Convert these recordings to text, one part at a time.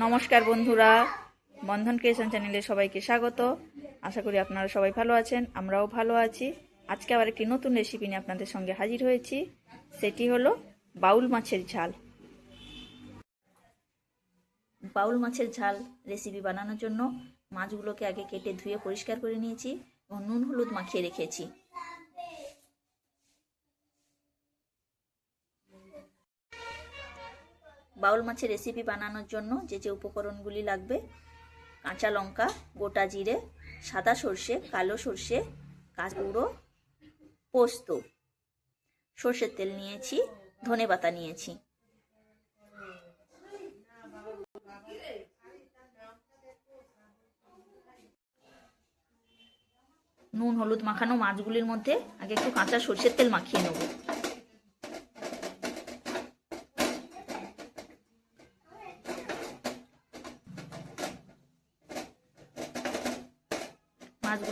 নমস্কার বন্ধুরা। বন্ধন ক্রিয়েশন চ্যানেলে সবাইকে স্বাগত। আশা করি আপনারা সবাই ভালো আছেন, আমরাও ভালো আছি। আজকে আবার একটি নতুন রেসিপি নিয়ে আপনাদের সঙ্গে হাজির হয়েছি। সেটি হলো বাউল মাছের ঝাল। বাউল মাছের ঝাল রেসিপি বানানোর জন্য মাছগুলোকে আগে কেটে ধুয়ে পরিষ্কার করে নিয়েছি এবং নুন হলুদ মাখিয়ে রেখেছি। বাউল মাছের রেসিপি বানানোর জন্য যে যে উপকরণগুলি লাগবে, কাঁচা লঙ্কা, গোটা জিরে, সাদা সর্ষে, কালো সর্ষে কাঁচগুঁড়ো পোস্ত। সর্ষের তেল নিয়েছি, ধনে পাতা নিয়েছি। নুন, হলুদ মাখানো মাছগুলির মধ্যে আগে একটু কাঁচা সর্ষের তেল মাখিয়ে নেব।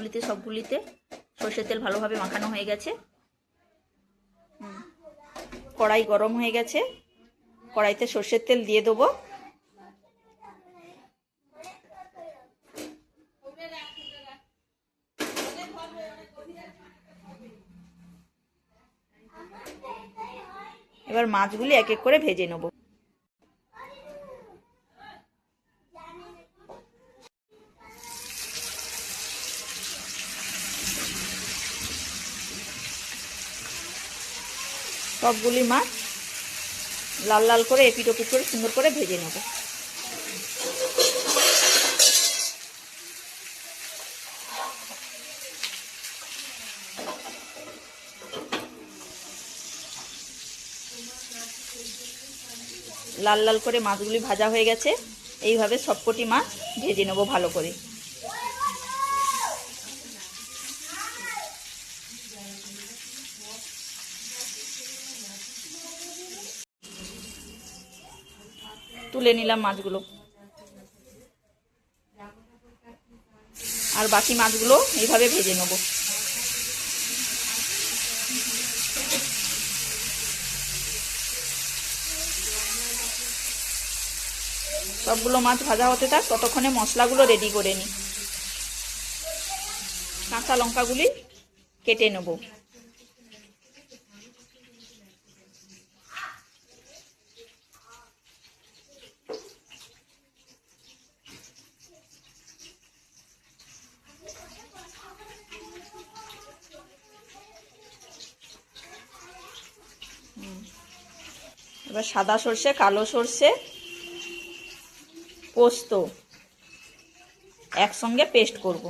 মাছগুলিতে সবগুলিতে সর্ষের তেল ভালোভাবে মাখানো হয়ে গেছে। কড়াই গরম হয়ে গেছে। কড়াইতে সর্ষের তেল দিয়ে দেবো। এবার মাছগুলি এক এক করে ভেজে নেব। সবগুলি মাছ লাল লাল করে এপিট ওপিট করে সুন্দর করে ভেজে নেব। লাল লাল করে মাছগুলি ভাজা হয়ে গেছে। এইভাবে সবকটি মাছ ভেজে নেব ভালো করে। তুলে নিলাম মাছগুলো। আর বাকি মাছগুলো এইভাবে ভেজে নেব। সবগুলো মাছ ভাজা হতে থাক, ততক্ষণে মশলাগুলো রেডি করে নিই। কাঁচা লঙ্কাগুলি কেটে নেব। এবার সাদা সর্ষে, কালো সর্ষে, পোস্ত একসঙ্গে পেস্ট করব।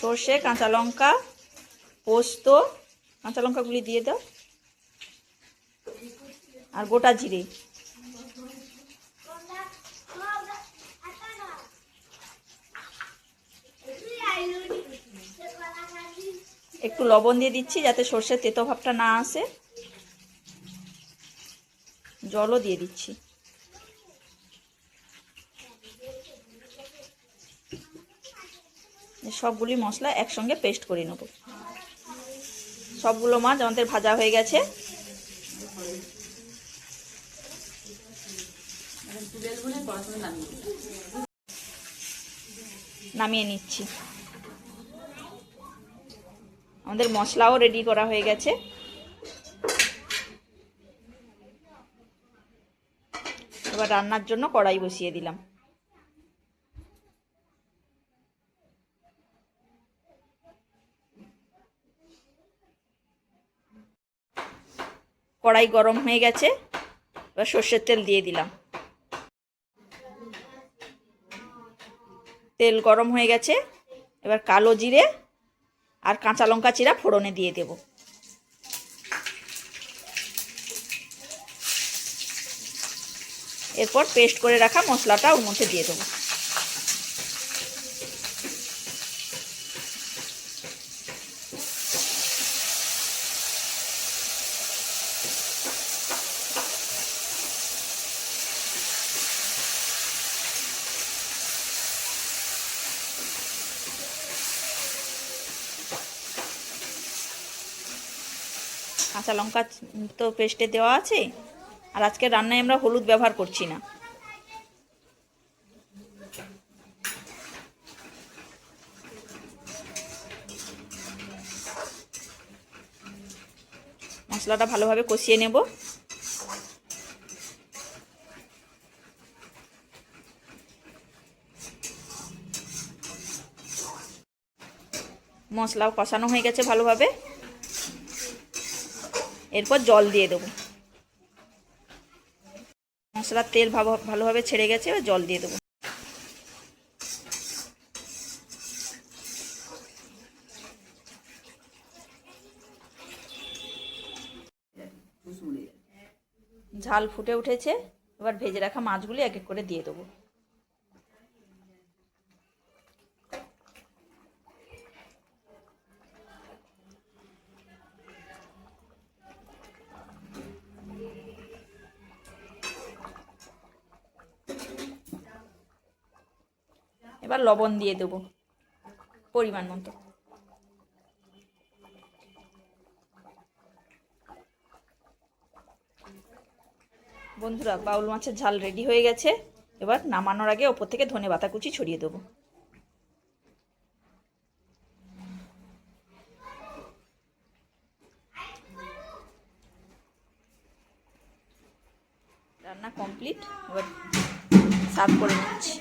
সর্ষে, কাঁচা লঙ্কা, পোস্ত, কাঁচা লঙ্কাগুলি দিয়ে দাও। আর গোটা জিরে। একটু লবণ দিয়ে দিচ্ছি যাতে সর্ষের তেতো ভাবটা না আসে। জলও দিয়ে দিচ্ছি। সবগুলি মশলা একসঙ্গে পেস্ট করে নেব। সবগুলো মাছ আমাদের ভাজা হয়ে গেছে। নামিয়ে নিচ্ছি। আমাদের মশলাও রেডি করা হয়ে গেছে। এবার রান্নার জন্য কড়াই বসিয়ে দিলাম। কড়াই গরম হয়ে গেছে, এবার সর্ষের তেল দিয়ে দিলাম। তেল গরম হয়ে গেছে, এবার কালো জিরে আর কাঁচা লঙ্কা চিরা ফোড়নে দিয়ে দেব। এরপর পেস্ট করে রাখা মশলাটা ওর মধ্যে দিয়ে দেবো। কাঁচা লঙ্কা তো পেস্টে দেওয়া আছে। আর আজকে রান্নায় আমরা হলুদ ব্যবহার করছি না। মশলাটা ভালোভাবে কষিয়ে নেব। মশলাও কষানো হয়ে গেছে ভালোভাবে। এরপর জল দিয়ে দেবো। মশলার তেল ভালো ভালোভাবে ছেড়ে গেছে, এবার জল দিয়ে দেবো। ঝাল ফুটে উঠেছে, এবার ভেজে রাখা মাছগুলি এক এক করে দিয়ে দেবো এবার লবণ দিয়ে দেবো, পরিমাণ মতো। বন্ধুরা, বাউল মাছের ঝাল রেডি হয়ে গেছে। এবার নামানোর আগে ওপর থেকে ধনে পাতা কুচি ছড়িয়ে দেবো। রান্না কমপ্লিট এবার সার্ভ করে নিচ্ছি।